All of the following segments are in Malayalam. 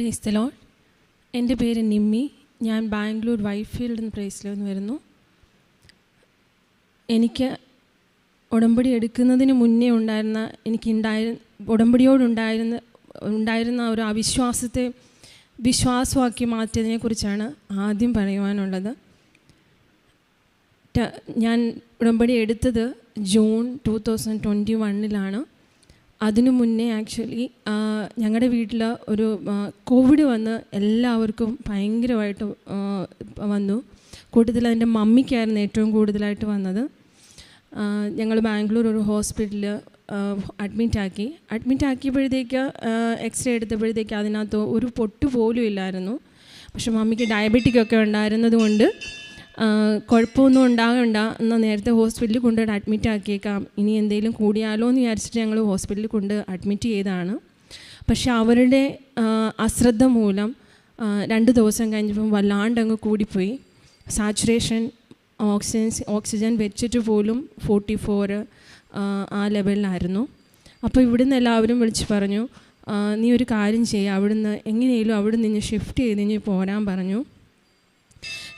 പ്രേസ്തലോ എന്റെ പേര് നിമ്മി. ഞാൻ ബാംഗ്ലൂർ വൈഫീൽഡ് നിന്ന് പ്രേസിൽ നിന്ന് വരുന്നു. എനിക്ക് ഉടമ്പടി എടുക്കുന്നതിന് മുന്നേ ഉണ്ടായിരുന്ന എനിക്ക് എനിക്കുണ്ടായ ഉടമ്പടിയോടുണ്ടായിരുന്ന ഉണ്ടായിരുന്ന ഒരു അവിശ്വാസത്തെ വിശ്വാസമാക്കി മാറ്റിയതിനെക്കുറിച്ചാണ് ആദ്യം പറയുവാനുള്ളത്. ഞാൻ ഉടമ്പടി എടുത്തത് ജൂൺ ടു തൗസൻഡ് ട്വന്റി വണ്ണിലാണ് അതിനു മുന്നേ ആക്ച്വലി ഞങ്ങളുടെ വീട്ടിൽ ഒരു കോവിഡ് വന്ന് എല്ലാവർക്കും ഭയങ്കരമായിട്ട് വന്നു. കൂട്ടത്തിൽ എന്റെ മമ്മിക്കായിരുന്നു ഏറ്റവും കൂടുതലായിട്ട് വന്നത്. ഞങ്ങൾ ബാംഗ്ലൂർ ഒരു ഹോസ്പിറ്റലിൽ അഡ്മിറ്റാക്കി അഡ്മിറ്റാക്കിയപ്പോഴത്തേക്ക് എക്സ്റേ എടുത്തപ്പോഴത്തേക്ക് അതിനകത്ത് ഒരു പൊട്ട് പോലും ഇല്ലായിരുന്നു. പക്ഷെ മമ്മിക്ക് ഡയബറ്റിക് ഒക്കെ ഉണ്ടായിരുന്നത് കൊണ്ട് ആ, കുഴപ്പമൊന്നും ഉണ്ടാകണ്ട. എന്നാൽ നേരത്തെ ഹോസ്പിറ്റലിൽ കൊണ്ടുപോയി അഡ്മിറ്റ് ആക്കിയേക്കാം. ഇനി എന്തെങ്കിലും കൂടിയാലോ എന്ന് വിചാരിച്ചിട്ട് ഞങ്ങൾ ഹോസ്പിറ്റലിൽ കൊണ്ട് അഡ്മിറ്റ് ചെയ്തതാണ്. പക്ഷേ അവരുടെ അശ്രദ്ധ മൂലം രണ്ട് ദിവസം കഴിഞ്ഞപ്പം വല്ലാണ്ടങ്ങ് കൂടിപ്പോയി. സാച്ചുറേഷൻ ഓക്സിജൻ ഓക്സിജൻ വെച്ചിട്ട് പോലും ഫോർട്ടി ഫോർ ആ ലെവലിലായിരുന്നു. അപ്പോൾ ഇവിടുന്ന് എല്ലാവരും വിളിച്ച് പറഞ്ഞു നീ ഒരു കാര്യം ചെയ്യുക അവിടുന്ന് എങ്ങനെയെങ്കിലും അവിടെ നിന്ന് ഷിഫ്റ്റ് ചെയ്ത് ഇനി പോരാൻ പറഞ്ഞു.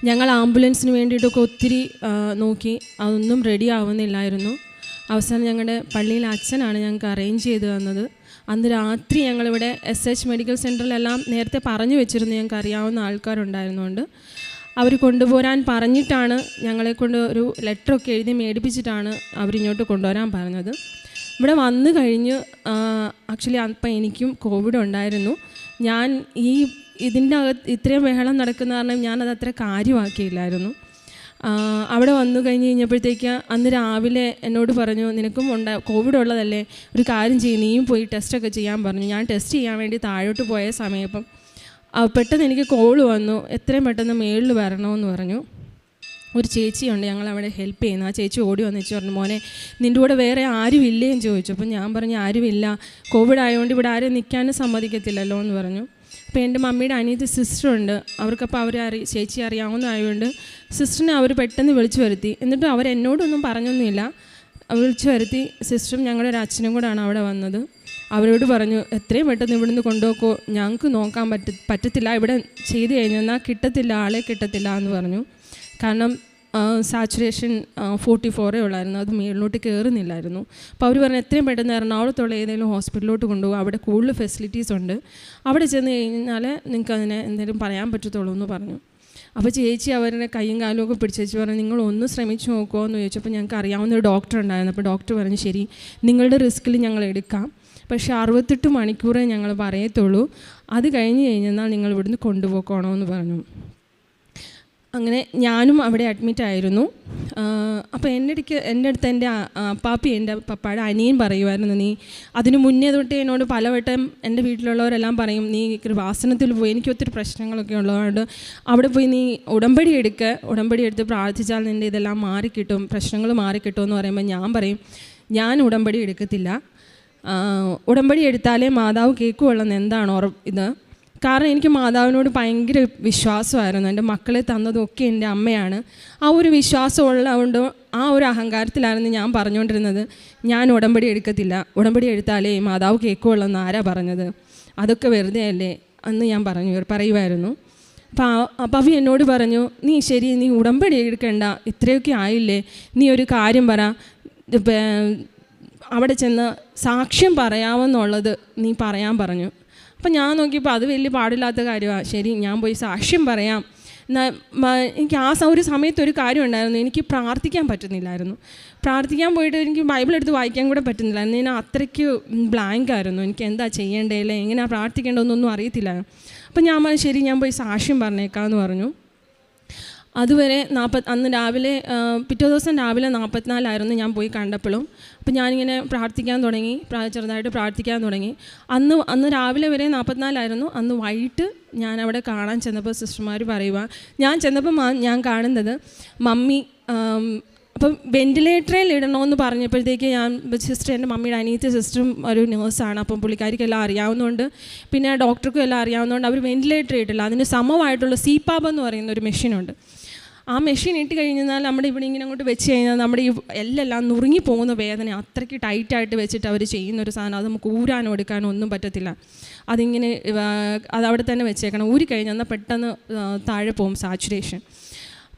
ഞങ്ങൾ ആംബുലൻസിന് വേണ്ടിയിട്ടൊക്കെ ഒത്തിരി നോക്കി. അതൊന്നും റെഡി ആവുന്നില്ലായിരുന്നു. അവസാനം ഞങ്ങളുടെ പള്ളിയിലെ അച്ഛനാണ് ഞങ്ങൾക്ക് അറേഞ്ച് ചെയ്ത് തന്നത്. അന്ന് രാത്രി ഞങ്ങളിവിടെ എസ് എച്ച് മെഡിക്കൽ സെന്ററിലെല്ലാം നേരത്തെ പറഞ്ഞു വെച്ചിരുന്നു ഞങ്ങൾക്ക് അറിയാവുന്ന ആൾക്കാരുണ്ടായിരുന്നുകൊണ്ട് അവർ കൊണ്ടുപോരാൻ പറഞ്ഞിട്ടാണ് ഞങ്ങളെക്കൊണ്ട് ഒരു ലെറ്ററൊക്കെ എഴുതി മേടിപ്പിച്ചിട്ടാണ് അവരിങ്ങോട്ട് കൊണ്ടുവരാൻ പറഞ്ഞത്. ഇവിടെ വന്നു കഴിഞ്ഞ് ആക്ച്വലി അപ്പം എനിക്കും കോവിഡ് ഉണ്ടായിരുന്നു. ഞാൻ ഈ ഇതിന്റെ അകത്ത് ഇത്രയും ബഹളം നടക്കുന്ന കാരണം ഞാനത് അത്ര കാര്യമാക്കിയില്ലായിരുന്നു. അവിടെ വന്നു കഴിഞ്ഞ് കഴിഞ്ഞപ്പോഴത്തേക്ക് അന്ന് രാവിലെ എന്നോട് പറഞ്ഞു നിനക്കും ഉണ്ട കോവിഡ് ഉള്ളതല്ലേ ഒരു കാര്യം ചെയ്യും നീയും പോയി ടെസ്റ്റൊക്കെ ചെയ്യാൻ പറഞ്ഞു. ഞാൻ ടെസ്റ്റ് ചെയ്യാൻ വേണ്ടി താഴോട്ട് പോയ സമയപ്പം പെട്ടെന്ന് എനിക്ക് കോൾ വന്നു. എത്രയും പെട്ടെന്ന് മേളിൽ വരണമെന്ന് പറഞ്ഞു. ഒരു ചേച്ചിയുണ്ട് ഞങ്ങൾ അവിടെ ഹെൽപ്പ് ചെയ്യുന്നു. ആ ചേച്ചി ഓടി വന്നിച്ച് പറഞ്ഞു മോനെ നിന്റെ കൂടെ വേറെ ആരും ഇല്ലേ? എന്ന് ചോദിച്ചു. അപ്പം ഞാൻ പറഞ്ഞു ആരുമില്ല. കോവിഡ് ആയതുകൊണ്ട് ഇവിടെ ആരും നിൽക്കാനും സമ്മതിക്കത്തില്ലല്ലോ എന്ന് പറഞ്ഞു. അപ്പോൾ എന്റെ മമ്മിയുടെ അനിയത്തി സിസ്റ്ററുണ്ട്. അവർക്കപ്പോൾ അവരെ അറി ചേച്ചി അറിയാവുന്നതായതുകൊണ്ട് സിസ്റ്ററിനെ അവർ പെട്ടെന്ന് വിളിച്ചു വരുത്തി. എന്നിട്ട് അവർ എന്നോടൊന്നും പറഞ്ഞൊന്നുമില്ല. വിളിച്ചു വരുത്തി. സിസ്റ്ററും ഞങ്ങളുടെ ഒരു അച്ഛനും കൂടാണ് അവിടെ വന്നത്. അവരോട് പറഞ്ഞു എത്രയും പെട്ടെന്ന് ഇവിടുന്ന് കൊണ്ടുപോക്കോ. ഞങ്ങൾക്ക് നോക്കാൻ പറ്റ പറ്റത്തില്ല. ഇവിടെ ചെയ്ത് കഴിഞ്ഞാൽ കിട്ടത്തില്ല ആളെ കിട്ടത്തില്ല എന്ന് പറഞ്ഞു. കാരണം സാച്ചുറേഷൻ ഫോർട്ടി ഫോറേ ഉള്ളായിരുന്നു. അത് മേളിലോട്ട് കയറുന്നില്ലായിരുന്നു അപ്പോൾ അവർ പറഞ്ഞു എത്രയും പെട്ടെന്ന് എറണാകുളത്തുള്ള ഏതെങ്കിലും ഹോസ്പിറ്റലിലോട്ട് കൊണ്ടുപോകും. അവിടെ കൂടുതൽ ഫെസിലിറ്റീസ് ഉണ്ട്. അവിടെ ചെന്ന് കഴിഞ്ഞാൽ നിങ്ങൾക്ക് അതിനെ എന്തെങ്കിലും പറയാൻ പറ്റത്തുള്ളൂ എന്ന് പറഞ്ഞു. അപ്പോൾ ചേച്ചി അവരുടെ കൈയും കാലും ഒക്കെ പിടിച്ചേച്ചി പറഞ്ഞു നിങ്ങൾ ഒന്ന് ശ്രമിച്ചു നോക്കുമോ എന്ന് ചോദിച്ചപ്പോൾ ഞങ്ങൾക്ക് അറിയാവുന്ന ഒരു ഡോക്ടർ ഉണ്ടായിരുന്നു. അപ്പോൾ ഡോക്ടർ പറഞ്ഞു ശരി നിങ്ങളുടെ റിസ്കിൽ ഞങ്ങൾ എടുക്കാം. പക്ഷേ അറുപത്തെട്ട് മണിക്കൂറേ ഞങ്ങൾ പറയത്തുള്ളൂ. അത് കഴിഞ്ഞ് കഴിഞ്ഞാൽ നിങ്ങൾ ഇവിടുന്ന് കൊണ്ടുപോക്കണമെന്ന് പറഞ്ഞു. അങ്ങനെ ഞാനും അവിടെ അഡ്മിറ്റ് ആയിരുന്നു. അപ്പോൾ എന്റെ ഇടയ്ക്ക് എന്റെ അടുത്ത് എന്റെ ആ- ആ പാപ്പി എന്റെ പപ്പായുടെ അനിയൻ പറയുമായിരുന്നു നീ അതിന് മുന്നേ തൊട്ടേ എന്നോട് പലവട്ടം എന്റെ വീട്ടിലുള്ളവരെല്ലാം പറയും നീ കൃപാസനത്തിൽ പോയി എനിക്ക് ഒത്തിരി പ്രശ്നങ്ങളൊക്കെ ഉള്ളതുകൊണ്ട് അവിടെ പോയി നീ ഉടമ്പടി എടുക്കുക ഉടമ്പടി എടുത്ത് പ്രാർത്ഥിച്ചാൽ നിന്റെ ഇതെല്ലാം മാറിക്കിട്ടും പ്രശ്നങ്ങൾ മാറിക്കിട്ടും എന്ന് പറയുമ്പോൾ ഞാൻ പറയും ഞാൻ ഉടമ്പടി എടുക്കത്തില്ല. ഉടമ്പടി എടുത്താലേ മാതാവ് കേൾക്കുവള്ളെന്ന് എന്താണ് ഉറ ഇത്? കാരണം എനിക്ക് മാതാവിനോട് ഭയങ്കര വിശ്വാസമായിരുന്നു. എന്റെ മക്കളെ തന്നതൊക്കെ എന്റെ അമ്മയാണ്. ആ ഒരു വിശ്വാസം ഉള്ളതുകൊണ്ട് ആ ഒരു അഹങ്കാരത്തിലായിരുന്നു ഞാൻ പറഞ്ഞുകൊണ്ടിരുന്നത്. ഞാൻ ഉടമ്പടി എടുക്കത്തില്ല. ഉടമ്പടി എടുത്താലേ മാതാവ് കേൾക്കുള്ളെന്ന് ആരാ പറഞ്ഞത്? അതൊക്കെ വെറുതെ അല്ലേ അന്ന് ഞാൻ പറഞ്ഞു പറയുമായിരുന്നു. അപ്പോൾ അവ എന്നോട് പറഞ്ഞു നീ ശരി നീ ഉടമ്പടി എടുക്കണ്ട. ഇത്രയൊക്കെ ആയില്ലേ? നീ ഒരു കാര്യം പറ. അവിടെ ചെന്ന് സാക്ഷ്യം പറയാമെന്നുള്ളത് നീ പറയാൻ പറഞ്ഞു. അപ്പം ഞാൻ നോക്കിയപ്പോൾ അത് വലിയ പാടില്ലാത്ത കാര്യമാണ് ശരി ഞാൻ പോയി സാക്ഷ്യം പറയാം. എനിക്ക് ആ ഒരു സമയത്ത് ഒരു കാര്യം ഉണ്ടായിരുന്നു. എനിക്ക് പ്രാർത്ഥിക്കാൻ പറ്റുന്നില്ലായിരുന്നു. പ്രാർത്ഥിക്കാൻ പോയിട്ട് എനിക്ക് ബൈബിൾ എടുത്ത് വായിക്കാൻ കൂടെ പറ്റുന്നില്ലായിരുന്നു. ഞാൻ അത്രയ്ക്ക് ബ്ലാങ്ക് ആയിരുന്നു. എനിക്ക് എന്താ ചെയ്യേണ്ടതല്ലേ എങ്ങനെയാണ് പ്രാർത്ഥിക്കേണ്ടതെന്നൊന്നും അറിയത്തില്ലായിരുന്നു. അപ്പം ഞാൻ ശരി ഞാൻ പോയി സാക്ഷ്യം പറഞ്ഞേക്കാമെന്ന് പറഞ്ഞു. അതുവരെ നാൽപ്പത് അന്ന് രാവിലെ പിറ്റേ ദിവസം രാവിലെ നാൽപ്പത്തിനാലായിരുന്നു ഞാൻ പോയി കണ്ടപ്പോഴും. അപ്പം ഞാനിങ്ങനെ പ്രാർത്ഥിക്കാൻ തുടങ്ങി ചെറുതായിട്ട് പ്രാർത്ഥിക്കാൻ തുടങ്ങി. അന്ന് അന്ന് രാവിലെ വരെ നാൽപ്പത്തിനാലായിരുന്നു അന്ന് വൈകിട്ട് ഞാൻ അവിടെ കാണാൻ ചെന്നപ്പോൾ സിസ്റ്റർമാർ പറയുക ഞാൻ ചെന്നപ്പോൾ ഞാൻ കാണുന്നത് മമ്മി അപ്പം വെന്റിലേറ്ററിൽ ഇടണമെന്ന് പറഞ്ഞപ്പോഴത്തേക്ക് ഞാൻ സിസ്റ്റർ എന്റെ മമ്മിയുടെ അനിയത്തി സിസ്റ്ററും ഒരു നേഴ്സാണ്. അപ്പം പുള്ളിക്കാരിക്ക് എല്ലാം അറിയാവുന്നതുകൊണ്ട് പിന്നെ ഡോക്ടർക്കും എല്ലാം അറിയാവുന്നതുകൊണ്ട് അവർ വെന്റിലേറ്റർ ഇട്ടില്ല. അതിന് സമമായിട്ടുള്ള സീപാബ് എന്ന് പറയുന്ന ഒരു മെഷീനുണ്ട്. ആ മെഷീൻ ഇട്ട് കഴിഞ്ഞാൽ നമ്മുടെ ഇവിടെ ഇങ്ങനെ അങ്ങോട്ട് വെച്ച് കഴിഞ്ഞാൽ നമ്മുടെ ഈ എല്ലാം നുറുങ്ങി പോകുന്ന വേദന അത്രയ്ക്ക് ടൈറ്റായിട്ട് വെച്ചിട്ട് അവർ ചെയ്യുന്ന ഒരു സാധനം. അത് നമുക്ക് ഊരാനോ എടുക്കാനോ ഒന്നും പറ്റത്തില്ല. അതിങ്ങനെ അത് അവിടെ തന്നെ വെച്ചേക്കണം. ഊരി കഴിഞ്ഞാൽ എന്നാൽ പെട്ടെന്ന് താഴെ പോകും സാച്ചുറേഷൻ.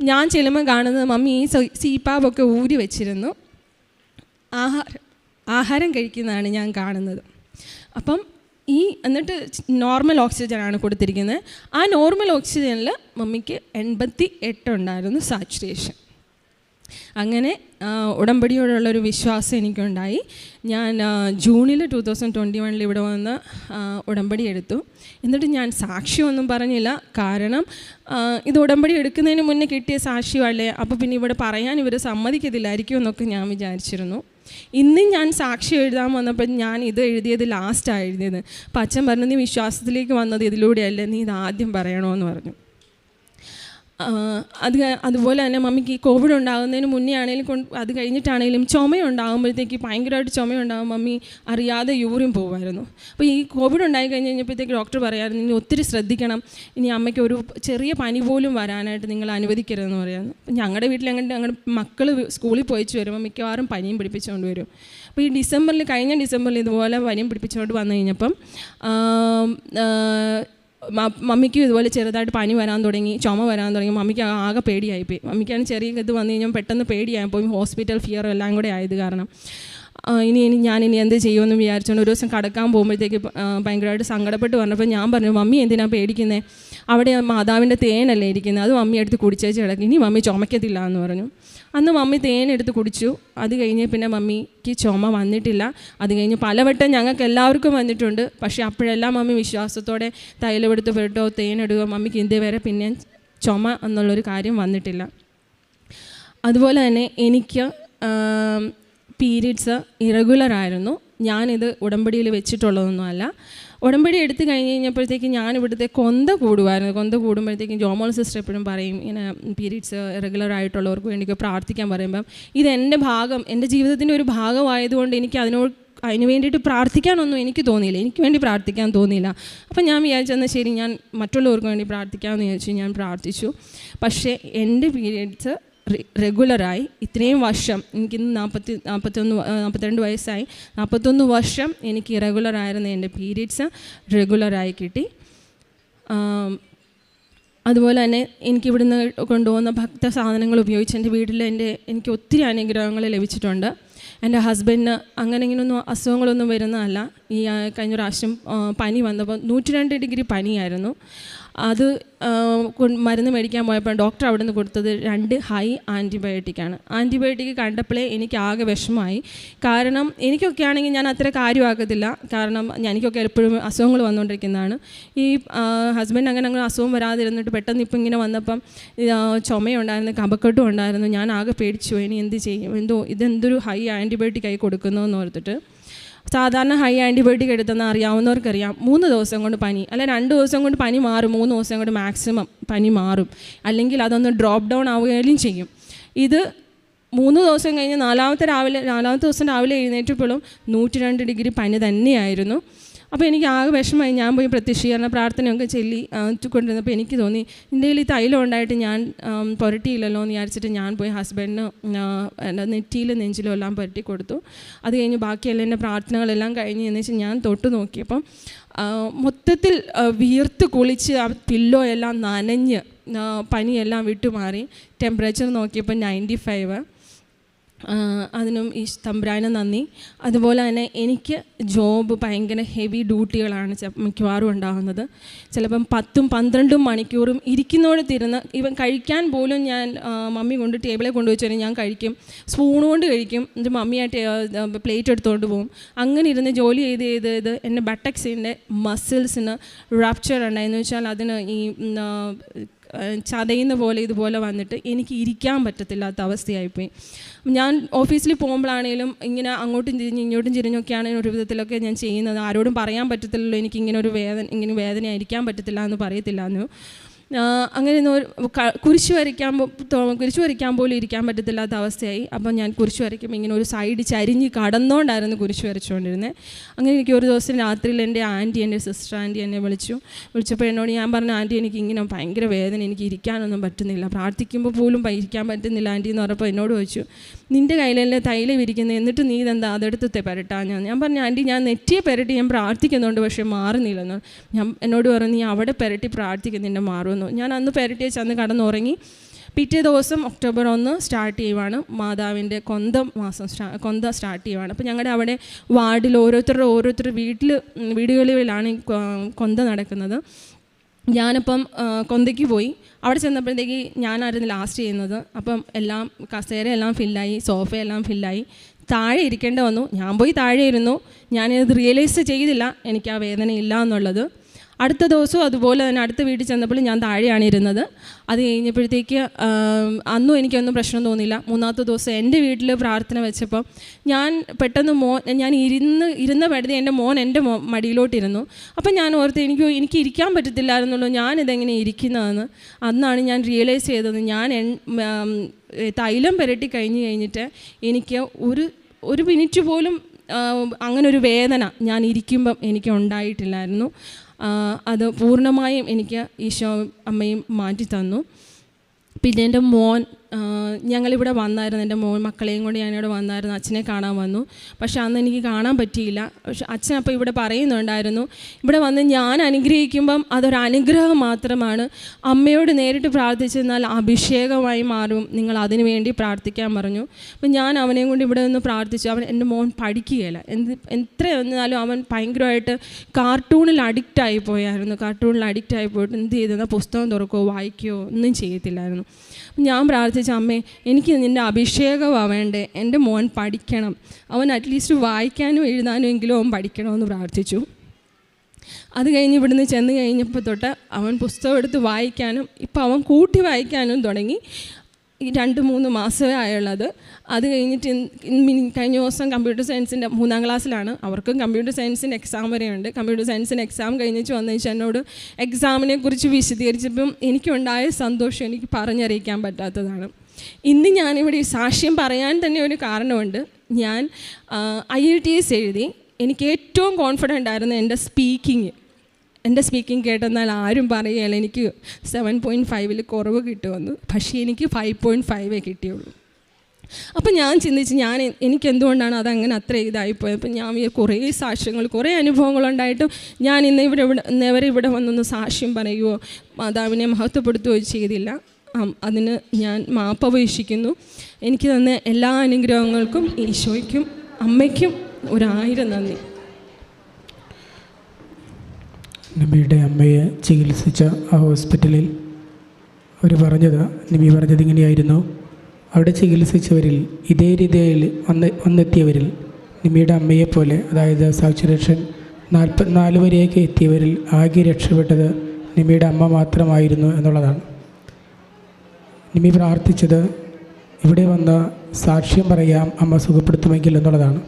ഞാൻ ചെല്ലുമ്പോൾ കാണുന്നത് മമ്മി ഈ സീപ്പാബൊക്കെ ഊരി വെച്ചിരുന്നു. ആഹാരം ആഹാരം കഴിക്കുന്നതാണ് ഞാൻ കാണുന്നത്. അപ്പം ഈ എന്നിട്ട് നോർമൽ ഓക്സിജനാണ് കൊടുത്തിരിക്കുന്നത്. ആ നോർമൽ ഓക്സിജനിൽ മമ്മിക്ക് എൺപത്തി എട്ടുണ്ടായിരുന്നു സാച്ചുറേഷൻ അങ്ങനെ ഉടമ്പടിയോടുള്ളൊരു വിശ്വാസം എനിക്കുണ്ടായി. ഞാൻ ജൂണിൽ ടു തൗസൻഡ് ട്വന്റി വണ്ണിൽ ഇവിടെ വന്ന് ഉടമ്പടി എടുത്തു. എന്നിട്ട് ഞാൻ സാക്ഷ്യമൊന്നും പറഞ്ഞില്ല. കാരണം ഇത് ഉടമ്പടി എടുക്കുന്നതിന് മുന്നേ കിട്ടിയ സാക്ഷ്യമല്ലേ അപ്പോൾ പിന്നെ ഇവിടെ പറയാൻ ഇവർ സമ്മതിക്കത്തില്ലായിരിക്കും എന്നൊക്കെ ഞാൻ വിചാരിച്ചിരുന്നു. ഇന്നും ഞാൻ സാക്ഷി എഴുതാൻ വന്നപ്പോൾ ഞാൻ ഇത് എഴുതിയത് ലാസ്റ്റാണ് എഴുതിയത്. അപ്പം അച്ഛൻ പറഞ്ഞു നീ വിശ്വാസത്തിലേക്ക് വന്നത് ഇതിലൂടെയല്ലേ? നീ ഇത് ആദ്യം പറയണമെന്ന് പറഞ്ഞു. അത് അതുപോലെ തന്നെ മമ്മിക്ക് ഈ കോവിഡ് ഉണ്ടാകുന്നതിന് മുന്നേ ആണെങ്കിലും കൊണ്ട് അത് കഴിഞ്ഞിട്ടാണെങ്കിലും ചുമയുണ്ടാകുമ്പോഴത്തേക്ക് ഭയങ്കരമായിട്ട് ചുമയുണ്ടാകും മമ്മി അറിയാതെ യൂറിൻ പോകുമായിരുന്നു. അപ്പോൾ ഈ കോവിഡ് ഉണ്ടായി കഴിഞ്ഞ് കഴിഞ്ഞപ്പോഴത്തേക്ക് ഡോക്ടർ പറയാമായിരുന്നു ഇനി ഒത്തിരി ശ്രദ്ധിക്കണം. ഇനി അമ്മയ്ക്ക് ഒരു ചെറിയ പനി പോലും വരാനായിട്ട് നിങ്ങൾ അനുവദിക്കരുതെന്ന് പറയായിരുന്നു. ഞങ്ങളുടെ വീട്ടിൽ അങ്ങനെ ഞങ്ങളുടെ മക്കൾ സ്കൂളിൽ പോയിച്ച് വരുമ്പോൾ മിക്കവാറും പനിയും പിടിപ്പിച്ചുകൊണ്ട് വരും. അപ്പോൾ ഈ ഡിസംബറിൽ കഴിഞ്ഞ ഡിസംബറിൽ ഇതുപോലെ പനിയും പിടിപ്പിച്ചുകൊണ്ട് വന്നു കഴിഞ്ഞപ്പം മമ്മിക്കും ഇതുപോലെ ചെറുതായിട്ട് പനി വരാൻ തുടങ്ങി ചുമ വരാൻ തുടങ്ങി. മമ്മിക്ക് ആകെ പേടിയായിപ്പോയി. മമ്മിക്കാണ് ചെറിയ ഇത് വന്നു കഴിഞ്ഞാൽ പെട്ടെന്ന് പേടിയായിപ്പോയി ഹോസ്പിറ്റൽ ഫിയർ എല്ലാം കൂടെ ആയത് കാരണം. ഇനി ഇനി ഞാൻ ഇനി എന്ത് ചെയ്യുമെന്ന് വിചാരിച്ചുകൊണ്ട് ഒരു ദിവസം കടക്കാൻ പോകുമ്പോഴത്തേക്ക് ഭയങ്കരമായിട്ട് സങ്കടപ്പെട്ട് പറഞ്ഞപ്പോൾ ഞാൻ പറഞ്ഞു മമ്മി എന്തിനാണ് പേടിക്കുന്നത് അവിടെ മാതാവിന്റെ തേനല്ലേ ഇരിക്കുന്നത് അത് മമ്മി എടുത്ത് കുടിച്ചേച്ച് കിടക്കും. ഇനി മമ്മി ചുമക്കത്തില്ല എന്ന് പറഞ്ഞു. അന്ന് മമ്മി തേനെടുത്ത് കുടിച്ചു. അത് കഴിഞ്ഞ് പിന്നെ മമ്മിക്ക് ചുമ വന്നിട്ടില്ല. അത് കഴിഞ്ഞ് പലവട്ടം ഞങ്ങൾക്ക് എല്ലാവർക്കും വന്നിട്ടുണ്ട്. പക്ഷേ അപ്പോഴെല്ലാം മമ്മി വിശ്വാസത്തോടെ തൈലമെടുത്ത് പെട്ടോ തേനെടുക മമ്മിക്ക് ഇതുവരെ പിന്നെ ചുമ എന്നുള്ളൊരു കാര്യം വന്നിട്ടില്ല. അതുപോലെ തന്നെ എനിക്ക് പീരീഡ്സ് ഇറഗുലർ ആയിരുന്നു. ഞാനിത് ഉടമ്പടിയിൽ വെച്ചിട്ടുള്ളതൊന്നുമല്ല. ഉടമ്പടി എടുത്തു കഴിഞ്ഞ് കഴിഞ്ഞപ്പോഴത്തേക്ക് ഞാൻ ഇവിടുത്തെ കൊന്ത കൂടുമായിരുന്നു കൊന്ത കൂടുമ്പോഴത്തേക്കും ജോമോൾ സിസ്റ്റർ എപ്പോഴും പറയും ഇങ്ങനെ പീരീഡ്സ് റെഗുലർ ആയിട്ടുള്ളവർക്ക് വേണ്ടി പ്രാർത്ഥിക്കാൻ പറയുമ്പം ഇത് എന്റെ ഭാഗം എന്റെ ജീവിതത്തിന്റെ ഒരു ഭാഗമായതുകൊണ്ട് എനിക്ക് അതിനോട് അതിന് വേണ്ടിയിട്ട് പ്രാർത്ഥിക്കാനൊന്നും എനിക്ക് തോന്നിയില്ല. എനിക്ക് വേണ്ടി പ്രാർത്ഥിക്കാൻ തോന്നിയില്ല. അപ്പം ഞാൻ വിചാരിച്ചെന്നാൽ ശരി ഞാൻ മറ്റുള്ളവർക്ക് വേണ്ടി പ്രാർത്ഥിക്കാമെന്ന് വിചാരിച്ചു ഞാൻ പ്രാർത്ഥിച്ചു. പക്ഷേ എന്റെ പീരീഡ്സ് റെഗുലറായി ഇത്രയും വർഷം എനിക്കിന്ന് നാൽപ്പത്തി നാൽപ്പത്തൊന്ന് നാൽപ്പത്തിരണ്ട് വയസ്സായി. നാൽപ്പത്തൊന്ന് വർഷം എനിക്ക് ഇറഗുലർ ആയിരുന്ന എന്റെ പീരീഡ്സ് റെഗുലറായി കിട്ടി. അതുപോലെ തന്നെ എനിക്ക് ഇവിടുന്ന് കൊണ്ടുപോകുന്ന ഭക്ത സാധനങ്ങൾ ഉപയോഗിച്ച് എന്റെ വീട്ടിൽ എന്റെ എനിക്ക് ഒത്തിരി അനുഗ്രഹങ്ങൾ ലഭിച്ചിട്ടുണ്ട്. എന്റെ ഹസ്ബൻഡിന് അങ്ങനെ ഇങ്ങനെയൊന്നും അസുഖങ്ങളൊന്നും വരുന്നതല്ല. ഈ കഴിഞ്ഞ പ്രാവശ്യം പനി വന്നപ്പോൾ നൂറ്റി രണ്ട് ഡിഗ്രി പനിയായിരുന്നു. അത് മരുന്ന് മേടിക്കാൻ പോയപ്പോൾ ഡോക്ടർ അവിടെ നിന്ന് കൊടുത്തത് രണ്ട് ഹൈ ആന്റിബയോട്ടിക്കാണ് ആന്റിബയോട്ടിക് കണ്ടപ്പോഴേ എനിക്ക് ആകെ വിഷമമായി. കാരണം എനിക്കൊക്കെ ആണെങ്കിൽ ഞാൻ അത്ര കാര്യമാക്കത്തില്ല. കാരണം എനിക്കൊക്കെ എപ്പോഴും അസുഖങ്ങൾ വന്നുകൊണ്ടിരിക്കുന്നതാണ്. ഈ ഹസ്ബൻഡ് അങ്ങനെ അങ്ങനെ അസുഖം വരാതിരുന്നിട്ട് പെട്ടെന്ന് ഇപ്പം ഇങ്ങനെ വന്നപ്പം ചുമയുണ്ടായിരുന്നു കപക്കെട്ടും ഉണ്ടായിരുന്നു. ഞാൻ ആകെ പേടിച്ചു. ഇനി എന്ത് ചെയ്യും? എന്തോ ഇതെന്തൊരു ഹൈ ആന്റിബയോട്ടിക്കായി കൊടുക്കുന്നു എന്ന് ഓർത്തിട്ട്. സാധാരണ ഹൈ ആന്റിബയോട്ടിക് എടുത്തെന്ന് അറിയാവുന്നവർക്കറിയാം. മൂന്ന് ദിവസം കൊണ്ട് പനി അല്ല രണ്ട് ദിവസം കൊണ്ട് പനി മാറും മൂന്ന് ദിവസം കൊണ്ട് മാക്സിമം പനി മാറും. അല്ലെങ്കിൽ അതൊന്ന് ഡ്രോപ്പ് ഡൗൺ ആവുകയും ചെയ്യും. ഇത് മൂന്ന് ദിവസം കഴിഞ്ഞ് നാലാമത്തെ രാവിലെ നാലാമത്തെ ദിവസം രാവിലെ എഴുന്നേറ്റപ്പോഴും നൂറ്റി രണ്ട് ഡിഗ്രി പനി തന്നെയായിരുന്നു. അപ്പോൾ എനിക്ക് ആകെ വിഷമമായി. ഞാൻ പോയി പ്രത്യക്ഷീകരണ പ്രാർത്ഥനയൊക്കെ ചെല്ലി കൊണ്ടിരുന്നപ്പോൾ എനിക്ക് തോന്നി എന്റെ കയ്യിൽ ഈ തൈലം ഉണ്ടായിട്ട് ഞാൻ പുരട്ടിയില്ലല്ലോ എന്ന് വിചാരിച്ചിട്ട് ഞാൻ പോയി ഹസ്ബൻഡിന് എന്റെ നെറ്റിയിലും നെഞ്ചിലും എല്ലാം പുരട്ടി കൊടുത്തു. അത് കഴിഞ്ഞ് ബാക്കിയെല്ലാം എന്റെ പ്രാർത്ഥനകളെല്ലാം കഴിഞ്ഞ് എന്ന് വെച്ചാൽ ഞാൻ തൊട്ട് നോക്കിയപ്പം മൊത്തത്തിൽ വീർത്ത് കുളിച്ച് ആ പില്ലോ എല്ലാം നനഞ്ഞ് പനിയെല്ലാം വിട്ടുമാറി ടെമ്പറേച്ചർ നോക്കിയപ്പോൾ നയന്റി ഫൈവ് അതിനും ഈ തമ്പുരാന് നന്ദി. അതുപോലെ തന്നെ എനിക്ക് ജോബ് ഭയങ്കര ഹെവി ഡ്യൂട്ടികളാണ് മിക്കവാറും ഉണ്ടാകുന്നത്. ചിലപ്പം പത്തും പന്ത്രണ്ടും മണിക്കൂറും ഇരിക്കുന്നോട് തിരുന്ന് ഇവൻ കഴിക്കാൻ പോലും ഞാൻ മമ്മി കൊണ്ട് ടേബിളിൽ കൊണ്ടുവച്ച് കഴിഞ്ഞാൽ ഞാൻ കഴിക്കും. സ്പൂൺ കൊണ്ട് കഴിക്കും. എന്റെ മമ്മിയായിട്ട് പ്ലേറ്റ് എടുത്തുകൊണ്ട് പോകും അങ്ങനെ ഇരുന്ന് ജോലി ചെയ്ത് ചെയ്ത് ചെയ്ത് എന്റെ ബട്ടക്സിന്റെ മസിൽസിന് റാപ്ചർ ഉണ്ടായെന്ന് വെച്ചാൽ അതിന് ഈ ചതയുന്ന പോലെ ഇതുപോലെ വന്നിട്ട് എനിക്ക് ഇരിക്കാൻ പറ്റത്തില്ലാത്ത അവസ്ഥയായിപ്പോയി. ഞാൻ ഓഫീസിൽ പോകുമ്പോഴാണേലും ഇങ്ങനെ അങ്ങോട്ടും തിരിഞ്ഞ് ഇങ്ങോട്ടും തിരിഞ്ഞൊക്കെയാണ് ഒരു വിധത്തിലൊക്കെ ഞാൻ ചെയ്യുന്നത്. ആരോടും പറയാൻ പറ്റത്തില്ലല്ലോ എനിക്ക് ഇങ്ങനെ ഒരു വേദന ഇങ്ങനെ വേദനയായിരിക്കാൻ പറ്റത്തില്ല എന്ന് പറയത്തില്ല എന്ന് അങ്ങനെ കുരിശു വരയ്ക്കാൻ കുരിശു വരയ്ക്കാൻ പോലും ഇരിക്കാൻ പറ്റത്തില്ലാത്ത അവസ്ഥയായി. അപ്പം ഞാൻ കുരിശ് വരയ്ക്കുമ്പോൾ ഇങ്ങനെ ഒരു സൈഡ് ചരിഞ്ഞ് കടന്നുകൊണ്ടായിരുന്നു കുരിശ് വരച്ചുകൊണ്ടിരുന്നത് അങ്ങനെ എനിക്ക് ഒരു ദിവസം രാത്രിയിൽ എന്റെ ആന്റി എന്റെ സിസ്റ്റർ ആന്റി എന്നെ വിളിച്ചു. വിളിച്ചപ്പോൾ എന്നോട് ഞാൻ പറഞ്ഞു ആന്റി എനിക്ക് ഇങ്ങനെ ഭയങ്കര വേദന. എനിക്ക് ഇരിക്കാനൊന്നും പറ്റുന്നില്ല. പ്രാർത്ഥിക്കുമ്പോൾ പോലും ഇരിക്കാൻ പറ്റുന്നില്ല ആന്റി എന്ന് പറഞ്ഞപ്പോൾ എന്നോട് ചോദിച്ചു നിന്റെ കയ്യിലല്ലേ തൈലം ഇരിക്കുന്നത്? എന്നിട്ട് നീ ഇതെന്താ അതെടുത്ത് പെരട്ടാ ഞാൻ ഞാൻ പറഞ്ഞു ആന്റി ഞാൻ നെറ്റിയെ പെരട്ടി ഞാൻ പ്രാർത്ഥിക്കുന്നുണ്ട് പക്ഷേ മാറുന്നില്ലെന്ന്. ഞാൻ എന്നോട് പറഞ്ഞു നീ അവിടെ പെരട്ടി പ്രാർത്ഥിക്കുന്നതിന്റെ മാറുമെന്നു ഞാൻ അന്ന് പെരട്ടിയെ ചെന്ന് കടന്നുറങ്ങി. പിറ്റേ ദിവസം ഒക്ടോബർ ഒന്ന് സ്റ്റാർട്ട് ചെയ്യുവാണ്. മാതാവിന്റെ കൊന്ത മാസം സ്റ്റാ കൊന്ത സ്റ്റാർട്ട് ചെയ്യുവാണ്. അപ്പോൾ ഞങ്ങളുടെ അവിടെ വാർഡിൽ ഓരോരുത്തരുടെ ഓരോരുത്തരുടെ വീട്ടിൽ വീടുകളിലാണ് കൊന്ത നടക്കുന്നത്. ഞാനിപ്പം കൊന്തയ്ക്ക് പോയി. അവിടെ ചെന്നപ്പോഴത്തേക്ക് ഞാനായിരുന്നു ലാസ്റ്റ് ചെയ്യുന്നത്. അപ്പം എല്ലാം കസേര എല്ലാം ഫില്ലായി സോഫയെല്ലാം ഫില്ലായി. താഴെ ഇരിക്കേണ്ട വന്നു. ഞാൻ പോയി താഴെ ഇരുന്നു. ഞാനിത് റിയലൈസ് ചെയ്തില്ല. എനിക്ക് ആ വേദന ഇല്ല എന്നുള്ളത്. അടുത്ത ദിവസവും അതുപോലെ തന്നെ അടുത്ത വീട്ടിൽ ചെന്നപ്പോൾ ഞാൻ താഴെയാണ് ഇരുന്നത്. അത് കഴിഞ്ഞപ്പോഴത്തേക്ക് അന്നും എനിക്കൊന്നും പ്രശ്നം തോന്നിയില്ല. മൂന്നാമത്തെ ദിവസം എന്റെ വീട്ടിൽ പ്രാർത്ഥന വെച്ചപ്പോൾ ഞാൻ പെട്ടെന്ന് മോൻ ഞാൻ ഇരുന്ന് ഇരുന്ന പഴുതി എന്റെ മോൻ എന്റെ മടിയിലോട്ടിരുന്നു. അപ്പം ഞാൻ ഓർത്ത് എനിക്ക് എനിക്ക് ഇരിക്കാൻ പറ്റത്തില്ലായിരുന്നുള്ളൂ ഞാനിതെങ്ങനെ ഇരിക്കുന്നതെന്ന്. അന്നാണ് ഞാൻ റിയലൈസ് ചെയ്തത് ഞാൻ തൈലം പുരട്ടി കഴിഞ്ഞ് കഴിഞ്ഞിട്ട് എനിക്ക് ഒരു ഒരു മിനിറ്റ് പോലും അങ്ങനെ ഒരു വേദന ഞാൻ ഇരിക്കുമ്പം എനിക്ക് ഉണ്ടായിട്ടില്ലായിരുന്നു. അത് പൂർണമായും എനിക്ക് ഈശോ അമ്മയും മാറ്റി തന്നു പിന്നെ എന്റെ മോൻ ഞങ്ങളിവിടെ വന്നായിരുന്നു. എന്റെ മോൻ മക്കളെയും കൊണ്ട് ഞാനിവിടെ വന്നായിരുന്നു. അച്ഛനെ കാണാൻ വന്നു. പക്ഷെ അന്ന് എനിക്ക് കാണാൻ പറ്റിയില്ല. പക്ഷെ അച്ഛൻ അപ്പോൾ ഇവിടെ പറയുന്നുണ്ടായിരുന്നു. ഇവിടെ വന്ന് ഞാൻ അനുഗ്രഹിക്കുമ്പം അതൊരു അനുഗ്രഹം മാത്രമാണ്. അമ്മയോട് നേരിട്ട് പ്രാർത്ഥിച്ചെന്നാൽ അഭിഷേകമായി മാറും. നിങ്ങൾ അതിനു വേണ്ടി പ്രാർത്ഥിക്കാൻ പറഞ്ഞു. അപ്പം ഞാൻ അവനെയും കൊണ്ട് ഇവിടെ നിന്ന് പ്രാർത്ഥിച്ചു. അവൻ എന്റെ മോൻ പഠിക്കുകയില്ല. എന്ത് എത്ര വന്നാലും അവൻ ഭയങ്കരമായിട്ട് കാർട്ടൂണിൽ അഡിക്റ്റായി പോയായിരുന്നു. കാർട്ടൂണിൽ അഡിക്റ്റായി പോയിട്ട് എന്ത് ചെയ്തെന്നാൽ പുസ്തകം തുറക്കുകയോ വായിക്കുകയോ ഒന്നും ചെയ്യത്തില്ലായിരുന്നു. ഞാൻ പ്രാർത്ഥിച്ച. അമ്മേ എനിക്ക് നിന്റെ അഭിഷേകമാണ് വേണ്ടേ എന്റെ മോൻ പഠിക്കണം. അവൻ അറ്റ്ലീസ്റ്റ് വായിക്കാനും എഴുതാനും എങ്കിലും അവൻ പഠിക്കണമെന്ന് പ്രാർത്ഥിച്ചു. അത് കഴിഞ്ഞ് ഇവിടുന്ന് ചെന്ന് കഴിഞ്ഞപ്പോൾ തൊട്ട് അവൻ പുസ്തകം എടുത്ത് വായിക്കാനും ഇപ്പം അവൻ കൂട്ടി വായിക്കാനും തുടങ്ങി. രണ്ട് മൂന്ന് മാസമേ ആയുള്ളത്. അത് കഴിഞ്ഞിട്ട് കഴിഞ്ഞ ദിവസം കമ്പ്യൂട്ടർ സയൻസിന്റെ മൂന്നാം ക്ലാസ്സിലാണ്. അവർക്കും കമ്പ്യൂട്ടർ സയൻസിന്റെ എക്സാം വരെയുണ്ട്. കമ്പ്യൂട്ടർ സയൻസിന്റെ എക്സാം കഴിഞ്ഞിട്ട് വന്നേച്ച് എന്നോട് എക്സാമിനെ കുറിച്ച് വിശദീകരിച്ചപ്പം എനിക്കുണ്ടായ സന്തോഷം എനിക്ക് പറഞ്ഞറിയിക്കാൻ പറ്റാത്തതാണ്. ഇന്ന് ഞാനിവിടെ സാക്ഷ്യം പറയാൻ തന്നെ ഒരു കാരണമുണ്ട്. ഞാൻ ഐ എൽ ടി എസ് എഴുതി. എനിക്ക് ഏറ്റവും കോൺഫിഡന്റ് ആയിരുന്നു എന്റെ സ്പീക്കിങ് എന്റെ സ്പീക്കിംഗ് കേട്ടെന്നാൽ ആരും പറയുകയില്ല എനിക്ക് സെവൻ പോയിന്റ് ഫൈവിൽ കുറവ് കിട്ടുമെന്ന്. പക്ഷേ എനിക്ക് ഫൈവ് പോയിന്റ് ഫൈവേ കിട്ടിയുള്ളൂ. അപ്പം ഞാൻ ചിന്തിച്ച് ഞാൻ എനിക്ക് എന്തുകൊണ്ടാണ് അതങ്ങനെ അത്ര ഇതായിപ്പോയത്? അപ്പം ഞാൻ കുറേ സാക്ഷ്യങ്ങൾ കുറേ അനുഭവങ്ങളുണ്ടായിട്ടും ഞാൻ ഇന്ന് ഇവിടെ ഇവിടെ നിവരെ ഇവിടെ വന്നൊന്ന് സാക്ഷ്യം പറയുകയോ മാതാവിനെ മഹത്വപ്പെടുത്തുകയോ ചെയ്തില്ല. അതിന് ഞാൻ മാപ്പപേക്ഷിക്കുന്നു എനിക്ക് തന്ന എല്ലാ അനുഗ്രഹങ്ങൾക്കും ഈശോയ്ക്കും അമ്മയ്ക്കും ഒരായിരം നന്ദി. നബിയുടെ അമ്മയെ ചികിത്സിച്ച ആ ഹോസ്പിറ്റലിൽ അവർ പറഞ്ഞത് നബി പറഞ്ഞത് ഇങ്ങനെയായിരുന്നു. അവിടെ ചികിത്സിച്ചവരിൽ ഇതേ രീതിയിൽ വന്ന് വന്നെത്തിയവരിൽ നബിയുടെ അമ്മയെപ്പോലെ അതായത് സാച്ചുറേഷൻ നാൽപ്പത്തിനാല് വരെയൊക്കെ എത്തിയവരിൽ ആകെ രക്ഷപ്പെട്ടത് നിമിയുടെ അമ്മ മാത്രമായിരുന്നു എന്നുള്ളതാണ്. നിമി പ്രാർത്ഥിച്ചത് ഇവിടെ വന്ന് സാക്ഷ്യം പറയാം അമ്മ സുഖപ്പെടുത്തുമെങ്കിൽ എന്നുള്ളതാണ്.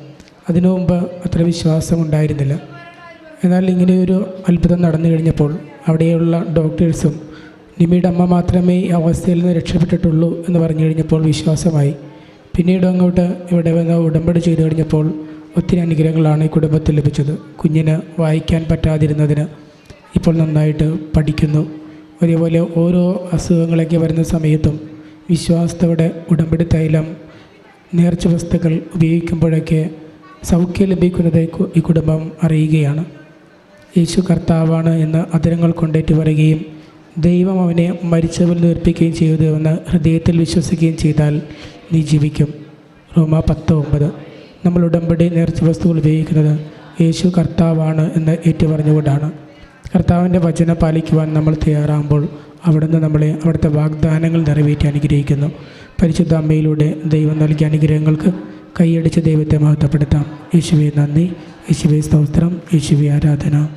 അതിനു മുമ്പ് അത്ര വിശ്വാസം ഉണ്ടായിരുന്നില്ല എന്നാൽ ഇങ്ങനെയൊരു അത്ഭുതം നടന്നു കഴിഞ്ഞപ്പോൾ അവിടെയുള്ള ഡോക്ടേഴ്സും നിമിയുടെ അമ്മ മാത്രമേ ഈ അവസ്ഥയിൽ നിന്ന് രക്ഷപ്പെട്ടിട്ടുള്ളൂ എന്ന് പറഞ്ഞു കഴിഞ്ഞപ്പോൾ വിശ്വാസമായി. പിന്നീട് അങ്ങോട്ട് ഇവിടെ വന്ന് ഉടമ്പടി ചെയ്തു കഴിഞ്ഞപ്പോൾ ഒത്തിരി അനുഗ്രഹങ്ങളാണ് ഈ കുടുംബത്തിൽ ലഭിച്ചത്. കുഞ്ഞിന് വായിക്കാൻ പറ്റാതിരുന്നതിന് ഇപ്പോൾ നന്നായിട്ട് പഠിക്കുന്നു. അതേപോലെ ഓരോ അസുഖങ്ങളൊക്കെ വരുന്ന സമയത്തും വിശ്വാസത്തോടെ ഉടമ്പടി തൈലം നേർച്ച വസ്തുക്കൾ ഉപയോഗിക്കുമ്പോഴൊക്കെ സൗഖ്യം ലഭിക്കുന്നത് ഈ കുടുംബം അറിയുകയാണ്. യേശു കർത്താവാണ് എന്ന് അതിരങ്ങൾ കൊണ്ടേറ്റ് പറയുകയും ദൈവം അവനെ മരിച്ചവരിൽ നിർപ്പിക്കുകയും ചെയ്തു എന്ന് ഹൃദയത്തിൽ വിശ്വസിക്കുകയും ചെയ്താൽ നീ ജീവിക്കും. റോമ പത്ത് ഒമ്പത് നമ്മൾ ഉടമ്പടി നേർച്ച വസ്തുക്കൾ ഉപയോഗിക്കുന്നത് യേശു കർത്താവാണ് എന്ന് ഏറ്റുപറഞ്ഞുകൊണ്ടാണ്. കർത്താവിന്റെ വചനം പാലിക്കുവാൻ നമ്മൾ തയ്യാറാകുമ്പോൾ അവിടുന്ന് നമ്മളെ അവിടുത്തെ വാഗ്ദാനങ്ങൾ നിറവേറ്റി അനുഗ്രഹിക്കുന്നു. പരിശുദ്ധ അമ്മയിലൂടെ ദൈവം നൽകിയ അനുഗ്രഹങ്ങൾക്ക് കൈയടിച്ച് ദൈവത്തെ മഹത്വപ്പെടുത്താം. യേശുവെ നന്ദി. യേശുവെ സ്തോത്രം. യേശുവെ ആരാധന.